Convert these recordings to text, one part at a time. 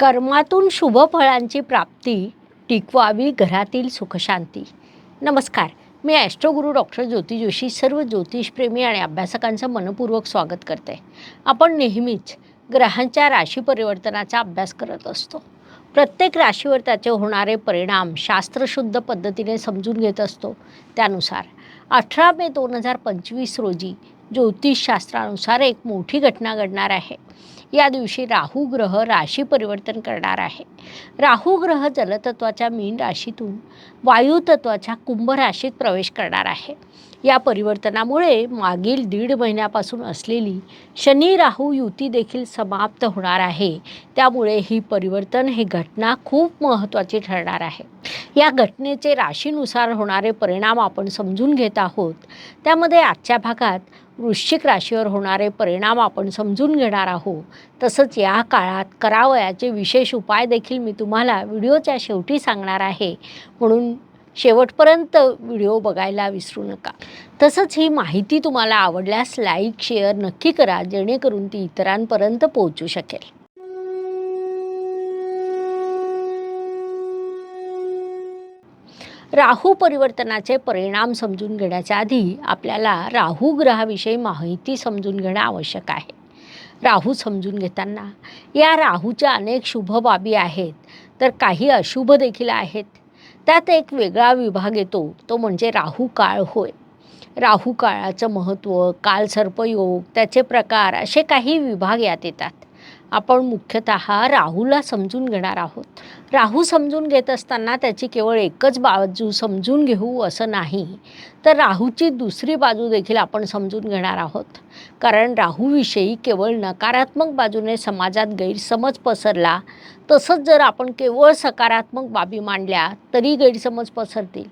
कर्मातून शुभ फळांची प्राप्ती टिकवावी घरातील सुखशांती. नमस्कार मी ॲस्ट्रोगुरू डॉक्टर ज्योती जोशी सर्व ज्योतिषप्रेमी आणि अभ्यासकांचं मनपूर्वक स्वागत करते. आपण नेहमीच ग्रहांच्या राशी परिवर्तनाचा अभ्यास करत असतो. प्रत्येक राशीवर त्याचे होणारे परिणाम शास्त्रशुद्ध पद्धतीने समजून घेत असतो. त्यानुसार अठरा मे दोन हजार पंचवीस रोजी ज्योतिषशास्त्रानुसार एक मोठी घटना घडणार आहे. या दिवशी राहू ग्रह राशी परिवर्तन करणार आहे. राहू ग्रह जलतत्वाच्या मीन राशीतून वायुतत्वाच्या कुंभ राशीत प्रवेश करणार आहे. या परिवर्तनामुळे मागील दीड महिन्यापासून असलेली शनी राहू युती देखील समाप्त होणार आहे. त्यामुळे ही परिवर्तन ही घटना खूप महत्त्वाची ठरणार आहे. या घटनेचे राशीनुसार होणारे परिणाम आपण समजून घेत आहोत. त्यामध्ये आजच्या भागात वृश्चिक राशीवर होणारे परिणाम आपण समजून घेणार आहोत. तसंच या काळात करावयाचे विशेष उपाय देखील मी तुम्हाला व्हिडिओच्या शेवटी सांगणार आहे. म्हणून शेवटपर्यंत व्हिडिओ बघायला विसरू नका. तसंच ही माहिती तुम्हाला आवडल्यास लाईक शेअर नक्की करा जेणेकरून ती इतरांपर्यंत पोहोचू शकेल. राहू परिवर्तनाचे परिणाम समजून घेण्याच्या आधी आपल्याला राहू ग्रहाविषयी माहिती समजून घेणं आवश्यक आहे. राहू समजून घेताना या राहूच्या अनेक शुभ बाबी आहेत तर काही अशुभ देखील आहेत. त्यात एक वेगळा विभाग येतो तो म्हणजे राहू काळ होय. राहू काळाचं महत्त्व काल सर्पयोग त्याचे प्रकार असे काही विभाग यात येतात. आपण मुख्यतः राहूला समजून घेणार आहोत. राहू समजून घेत असताना त्याची केवळ एकच बाजू समजून घेऊ असं नाही. तर राहूची दुसरी बाजू देखील आपण समजून घेणार आहोत. कारण राहूविषयी केवळ नकारात्मक बाजूने समाजात गैरसमज पसरला तसंच जर आपण केवळ सकारात्मक बाबी मांडल्या तरी गैरसमज पसरतील.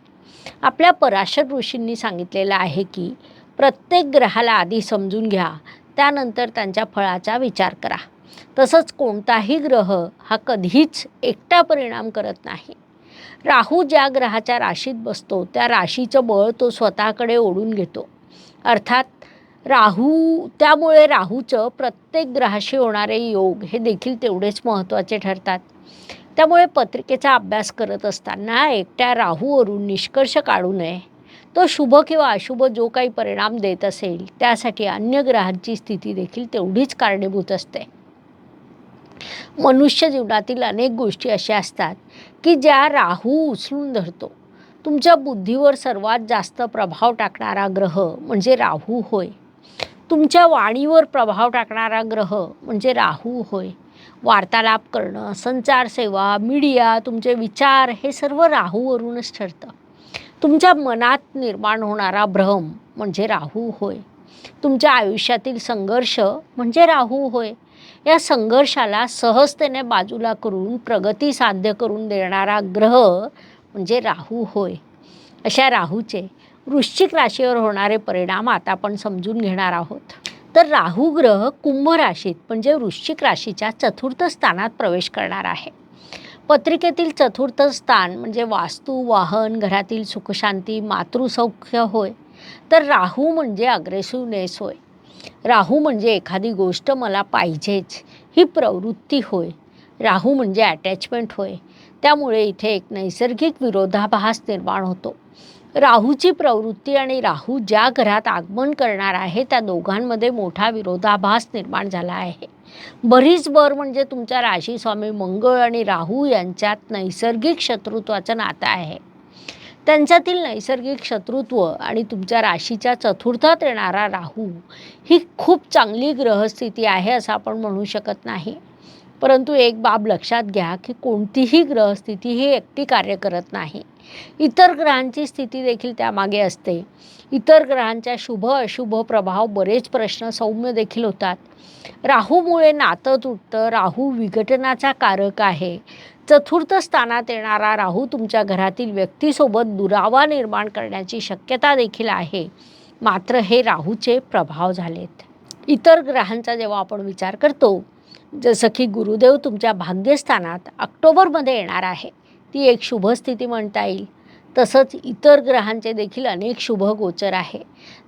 आपल्या पराशर ऋषींनी सांगितलेलं आहे की प्रत्येक ग्रहाला आधी समजून घ्या त्यानंतर त्यांच्या फळाचा विचार करा. तसंच कोणताही ग्रह हा कधीच एकटा परिणाम करत नाही. राहू ज्या ग्रहाच्या राशीत बसतो त्या राशीचं बळ तो स्वतःकडे ओढून घेतो. अर्थात राहू त्यामुळे राहूचं प्रत्येक ग्रहाशी होणारे योग हे देखील तेवढेच महत्त्वाचे ठरतात. त्यामुळे पत्रिकेचा अभ्यास करत असताना एकट्या राहूवरून निष्कर्ष काढू नये. तो शुभ किंवा अशुभ जो काही परिणाम देत असेल त्यासाठी अन्य ग्रहांची स्थिती देखील तेवढीच कारणीभूत असते. मनुष्य जीवनातील अनेक गोष्टी अशा असतात की ज्या राहू उचलून धरतो. तुमच्या बुद्धीवर सर्वात जास्त प्रभाव टाकणारा ग्रह म्हणजे राहू होय. तुमच्या वाणीवर प्रभाव टाकणारा ग्रह म्हणजे राहू होय. वार्तालाप करणं संचारसेवा मीडिया तुमचे विचार हे सर्व राहूवरूनच ठरतं. तुमच्या मनात निर्माण होणारा भ्रम म्हणजे राहू होय. तुमच्या आयुष्यातील संघर्ष म्हणजे राहू होय. या संघर्षाला सहजतेने बाजूला करून प्रगती साध्य करून देणारा ग्रह म्हणजे राहू होय. अशा राहूचे वृश्चिक राशीवर होणारे परिणाम आता आपण समजून घेणार आहोत. तर राहू ग्रह कुंभ राशीत म्हणजे वृश्चिक राशीच्या चतुर्थ स्थानात प्रवेश करणार आहे. पत्रिकेतील चतुर्थ स्थान म्हणजे वास्तू वाहन घरातील सुखशांती मातृसौख्य होय. तर राहू म्हणजे अग्रेसिव्हनेस होय. राहू म्हणजे एखादी गोष्ट मला पाहिजेच ही प्रवृत्ती होय. राहू म्हणजे अटॅचमेंट होय. त्यामुळे इथे एक नैसर्गिक विरोधाभास निर्माण होतो. राहूची प्रवृत्ती आणि राहू ज्या घरात आगमन करणार आहे त्या दोघांमध्ये मोठा विरोधाभास निर्माण झाला आहे. बरीच बर म्हणजे तुमच्या राशी स्वामी मंगळ आणि राहू यांच्यात नैसर्गिक शत्रुत्वाचं नातं आहे. त्यांच्यातील नैसर्गिक शत्रुत्व आणि तुमच्या राशीच्या चतुर्थात येणारा राहू ही खूप चांगली ग्रहस्थिती आहे असं आपण म्हणू शकत नाही. परंतु एक बाब लक्षात घ्या की कोणतीही ग्रहस्थिती ही एकटी कार्य करत नाही. इतर ग्रहांची स्थिती देखील त्यामागे असते. इतर ग्रहांच्या शुभ अशुभ प्रभाव बरेच प्रश्न सौम्य देखील होतात. राहूमुळे नातं तुटतं राहू विघटनाचा कारक आहे. चतुर्थ स्थानात येणारा राहू तुमच्या घरातील व्यक्तीसोबत दुरावा निर्माण करण्याची शक्यता देखील आहे. मात्र हे राहूचे प्रभाव झालेत. इतर ग्रहांचा जेव्हा आपण विचार करतो जसं की गुरुदेव तुमच्या भाग्यस्थानात ऑक्टोबरमध्ये येणार आहे. ती एक शुभ स्थिती म्हणता येईल. तसंच इतर ग्रहांचे देखील अनेक शुभ गोचर आहे.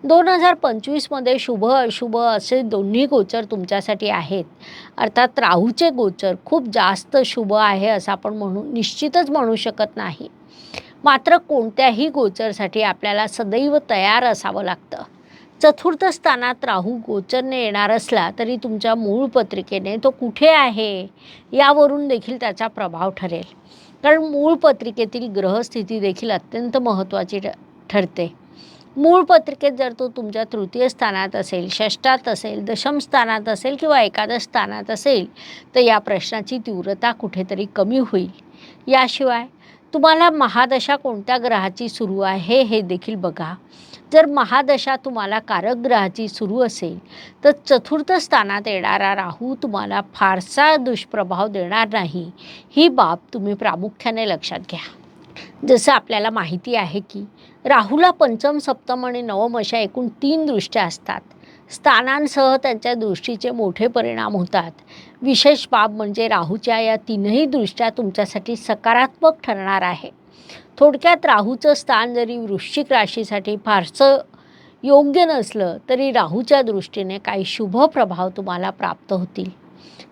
दोन हजार पंचवीसमध्ये शुभ अशुभ असे दोन्ही गोचर तुमच्यासाठी आहेत. अर्थात राहूचे गोचर खूप जास्त शुभ आहे असं आपण म्हणू निश्चितच म्हणू शकत नाही. मात्र कोणत्याही गोचरसाठी आपल्याला सदैव तयार असावं लागतं. चतुर्थ स्थानात राहू गोचरने येणार असला तरी तुमच्या मूळ पत्रिकेने तो कुठे आहे यावरून देखील त्याचा प्रभाव ठरेल. कारण मूळ पत्रिकेतील ग्रहस्थिती देखील अत्यंत महत्त्वाची ठ- ठरते. मूळ पत्रिकेत जर तो तुमच्या तृतीय स्थानात असेल षष्टात असेल दशम स्थानात असेल किंवा एकादश स्थानात असेल तर या प्रश्नाची तीव्रता कुठेतरी कमी होईल. याशिवाय तुम्हाला महादशा कोणत्या ग्रहाची सुरू आहे हे देखील बघा. जर महादशा तुम्हाला कारकग्रहाची सुरू असेल तर चतुर्थ स्थानात येणारा राहू तुम्हाला फारसा दुष्प्रभाव देणार नाही. ही बाब तुम्ही प्रामुख्याने लक्षात घ्या. जसं आपल्याला माहिती आहे की राहूला पंचम सप्तम आणि नवम अशा एकूण तीन दृष्ट्या असतात. स्थानांसह त्यांच्या दृष्टीचे मोठे परिणाम होतात. विशेष बाब म्हणजे राहूच्या या तीनही दृष्ट्या तुमच्यासाठी सकारात्मक ठरणार आहे. थोडक्यात राहूचं स्थान जरी वृश्चिक राशीसाठी फारसं योग्य नसलं तरी राहूच्या दृष्टीने काही शुभ प्रभाव तुम्हाला प्राप्त होतील.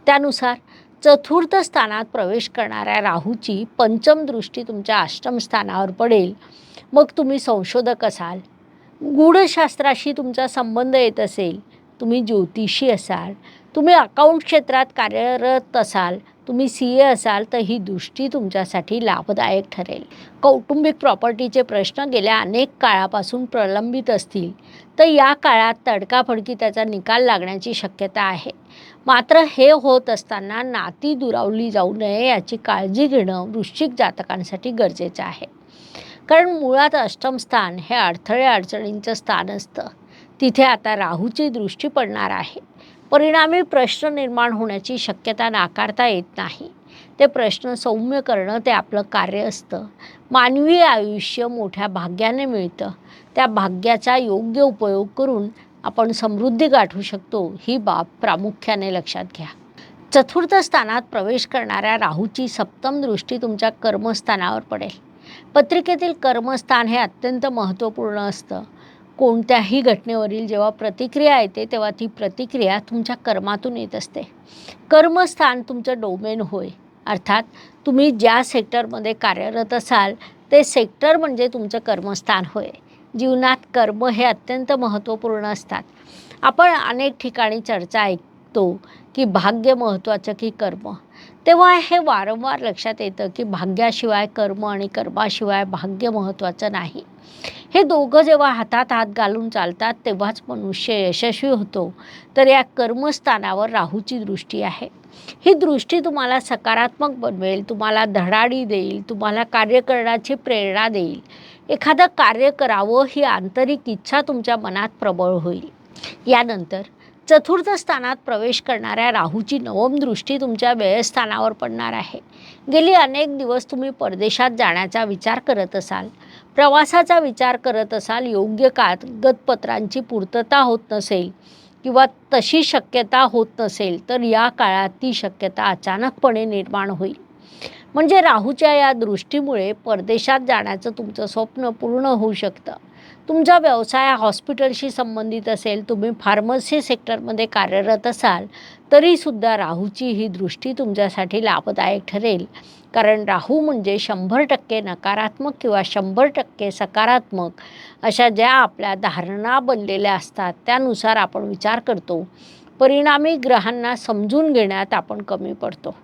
त्यानुसार चतुर्थ स्थानात प्रवेश करणाऱ्या राहूची पंचम दृष्टी तुमच्या अष्टम स्थानावर पडेल. मग तुम्ही संशोधक असाल. गूढशास्त्राशी तुमचा संबंध येत असेल. तुम्ही ज्योतिषी असाल. तुम्ही अकाउंट क्षेत्रात कार्यरत असाल. तुम्ही सी ए असाल तर ही दृष्टी तुमच्यासाठी लाभदायक ठरेल. कौटुंबिक प्रॉपर्टीचे प्रश्न गेल्या अनेक काळापासून प्रलंबित असतील तर या काळात तडकाफडकी त्याचा निकाल लागण्याची शक्यता आहे. मात्र हे होत असताना नाती दुरावली जाऊ नये याची काळजी घेणं वृश्चिक जातकांसाठी गरजेचं आहे. कारण मुळात अष्टम स्थान हे अडथळे अडचणींचं स्थान असतं. तिथे आता राहूची दृष्टी पडणार आहे. परिणामी प्रश्न निर्माण होण्याची शक्यता नाकारता येत नाही. ते प्रश्न सौम्य करणं ते आपलं कार्य असतं. मानवी आयुष्य मोठ्या भाग्याने मिळतं. त्या भाग्याचा योग्य उपयोग करून आपण समृद्धी गाठू शकतो ही बाब प्रामुख्याने लक्षात घ्या. चतुर्थ स्थानात प्रवेश करणाऱ्या राहूची सप्तम दृष्टी तुमच्या कर्मस्थानावर पडेल. पत्रिकेतील कर्मस्थान हे अत्यंत महत्त्वपूर्ण असतं. कोणत्याही घटनेवरील जेव्हा प्रतिक्रिया येते तेव्हा ती प्रतिक्रिया तुमच्या कर्मातून येत असते. कर्मस्थान तुमचं डोमेन होय. अर्थात तुम्ही ज्या सेक्टरमध्ये कार्यरत असाल ते सेक्टर म्हणजे तुमचं कर्मस्थान होय. जीवनात कर्म हे अत्यंत महत्त्वपूर्ण असतात. आपण अनेक ठिकाणी चर्चा ऐकतो की भाग्य महत्त्वाचं की कर्म. तेव्हा हे वारंवार लक्षात येतं की भाग्याशिवाय कर्म आणि कर्माशिवाय भाग्य महत्त्वाचं नाही. हे दोघं जेव्हा हातात हात घालून चालतात तेव्हाच मनुष्य यशस्वी होतो. तर या कर्मस्थानावर राहूची दृष्टी आहे. ही दृष्टी तुम्हाला सकारात्मक बनवेल तुम्हाला धडाडी देईल तुम्हाला कार्य करण्याची प्रेरणा देईल. एखादं कार्य करावं ही आंतरिक इच्छा तुमच्या मनात प्रबळ होईल. यानंतर चतुर्थ स्थानात प्रवेश करणाऱ्या राहूची नवम दृष्टी तुमच्या व्ययस्थानावर पडणार आहे. गेली अनेक दिवस तुम्ही परदेशात जाण्याचा विचार करत असाल. प्रवासाचा विचार करत असाल योग्य कागदपत्रांची पूर्तता होत नसेल किंवा तशी शक्यता होत नसेल तर या काळात ती शक्यता अचानकपणे निर्माण होईल. म्हणजे राहूच्या या दृष्टीमुळे परदेशात जाण्याचं तुमचं स्वप्न पूर्ण होऊ शकतं. तुमचा व्यवसाय हॉस्पिटलशी संबंधित असेल तुम्ही फार्मसी सेक्टरमध्ये कार्यरत असाल तरीसुद्धा राहूची ही दृष्टी तुमच्यासाठी लाभदायक ठरेल. कारण राहू म्हणजे शंभर टक्के नकारात्मक किंवा शंभर टक्के सकारात्मक अशा ज्या आपल्या धारणा बनलेल्या असतात त्यानुसार आपण विचार करतो. परिणामी ग्रहांना समजून घेण्यात आपण कमी पडतो.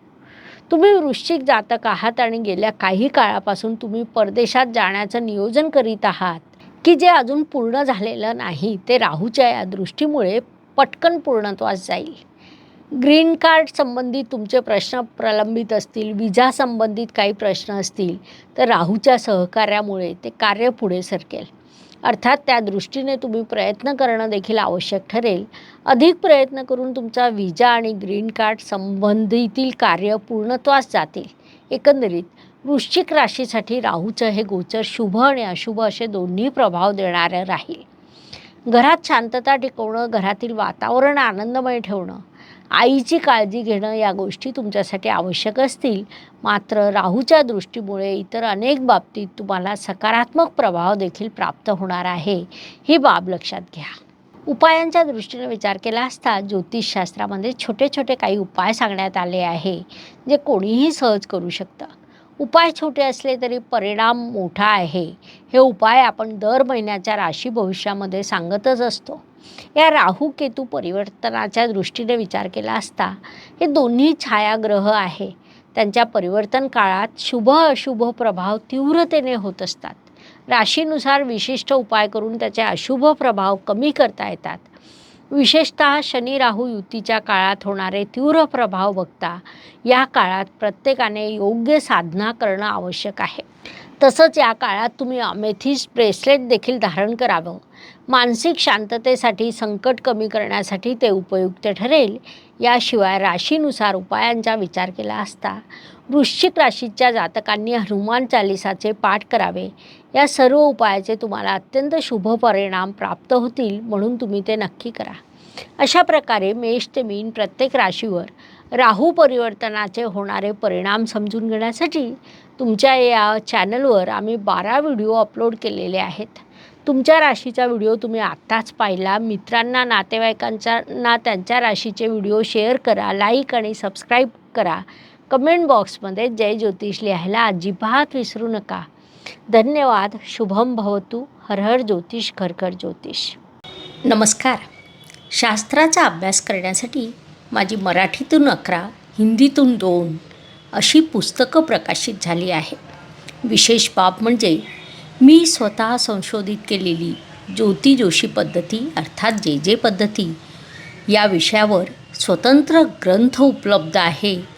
तुम्ही वृश्चिक जातक आहात आणि गेल्या काही काळापासून तुम्ही परदेशात जाण्याचं नियोजन करीत आहात. की जे अजून पूर्ण झालेलं नाही ते राहूच्या या दृष्टीमुळे पटकन पूर्णत्वास जाईल. ग्रीन कार्ड संबंधित तुमचे प्रश्न प्रलंबित असतील विजा संबंधित काही प्रश्न असतील तर राहूच्या सहकार्यामुळे ते कार्य पुढे सरकेल. अर्थात त्या दृष्टीने तुम्ही प्रयत्न करणं देखील आवश्यक ठरेल. अधिक प्रयत्न करून तुमचा विजा आणि ग्रीन कार्ड संबंधितील कार्य पूर्णत्वास जातील. एकंदरीत वृश्चिक राशीसाठी राहूचं हे गोचर शुभ आणि अशुभ असे दोन्ही प्रभाव देणारं राहील. घरात शांतता टिकवणं घरातील वातावरण आनंदमय ठेवणं आईची काळजी घेणं या गोष्टी तुमच्यासाठी आवश्यक असतील. मात्र राहूच्या दृष्टीमुळे इतर अनेक बाबतीत तुम्हाला सकारात्मक प्रभाव देखील प्राप्त होणार आहे ही बाब लक्षात घ्या. उपायांच्या दृष्टीने विचार केला असता ज्योतिषशास्त्रामध्ये छोटे छोटे काही उपाय सांगण्यात आले आहे जे कोणीही सहज करू शकतं. उपाय छोटे असले तरी परिणाम मोठा आहे. हे उपाय आपण दर महिन्याच्या राशी भविष्यामध्ये सांगतच असतो. या राहू केतू परिवर्तनाच्या दृष्टीने विचार केला असता हे दोन्ही छायाग्रह आहे. त्यांच्या परिवर्तन काळात शुभ अशुभ प्रभाव तीव्रतेने होत असतात. राशीनुसार विशिष्ट उपाय करून त्याचे अशुभ प्रभाव कमी करता येतात. विशेषतः शनी राहू युतीच्या काळात होणारे तीव्र प्रभाव बघता या काळात प्रत्येकाने योग्य साधना करणं आवश्यक आहे. तसंच या काळात तुम्ही अमेथिस्ट ब्रेसलेट देखील धारण करावं. मानसिक शांततेसाठी संकट कमी करण्यासाठी ते उपयुक्त ठरेल. याशिवाय राशीनुसार उपायांचा विचार केला असता वृश्चिक राशीच्या जातकांनी हनुमान चालिसाचे पाठ करावे. या सर्व उपायाचे तुम्हाला अत्यंत शुभ परिणाम प्राप्त होतील म्हणून तुम्ही ते नक्की करा. अशा प्रकारे मेष ते मीन प्रत्येक राशीवर राहू परिवर्तनाचे होणारे परिणाम समजून घेण्यासाठी तुमच्या या चॅनलवर आम्ही बारा व्हिडिओ अपलोड केलेले आहेत. तुमच्या राशीचा व्हिडिओ तुम्ही आत्ताच पाहिला. मित्रांना नातेवाईकांच्या ना त्यांच्या राशीचे व्हिडिओ शेअर करा लाईक आणि सबस्क्राईब करा. कमेंट बॉक्समध्ये जय ज्योतिष लिहायला अजिबात विसरू नका. धन्यवाद. शुभम भवतु. हर हर ज्योतिष घर घर ज्योतिष. नमस्कार. शास्त्राचा अभ्यास करण्यासाठी माझी मराठीतून अकरा हिंदीतून दोन अशी पुस्तकं प्रकाशित झाली आहे विशेष बाब म्हणजे मी स्वतः संशोधित केलेली ज्योती जोशी पद्धती अर्थात जे जे पद्धती या विषयावर स्वतंत्र ग्रंथ उपलब्ध आहे